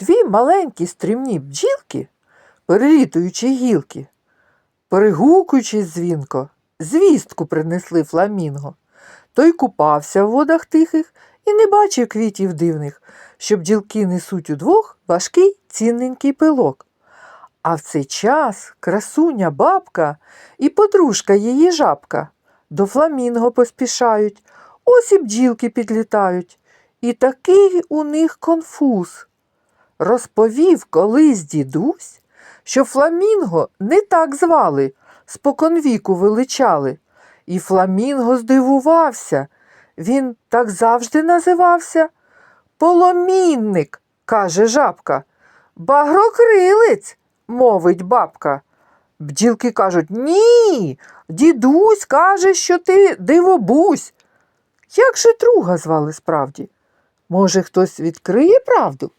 Дві маленькі стрімні бджілки, перелітуючи гілки, перегукуючись дзвінко, звістку принесли фламінго. Той купався в водах тихих і не бачив квітів дивних, що бджілки несуть удвох важкий цінненький пилок. А в цей час красуня бабка і подружка її жабка до фламінго поспішають, ось і бджілки підлітають. І такий у них конфуз. Розповів колись дідусь, що фламінго не так звали, споконвіку величали. І фламінго здивувався. Він так завжди називався. Поломінник, каже жабка. Багрокрилець, мовить бабка. Бджілки кажуть ні. Дідусь каже, що ти дивобусь. Як же друга звали справді? Може, хтось відкриє правду?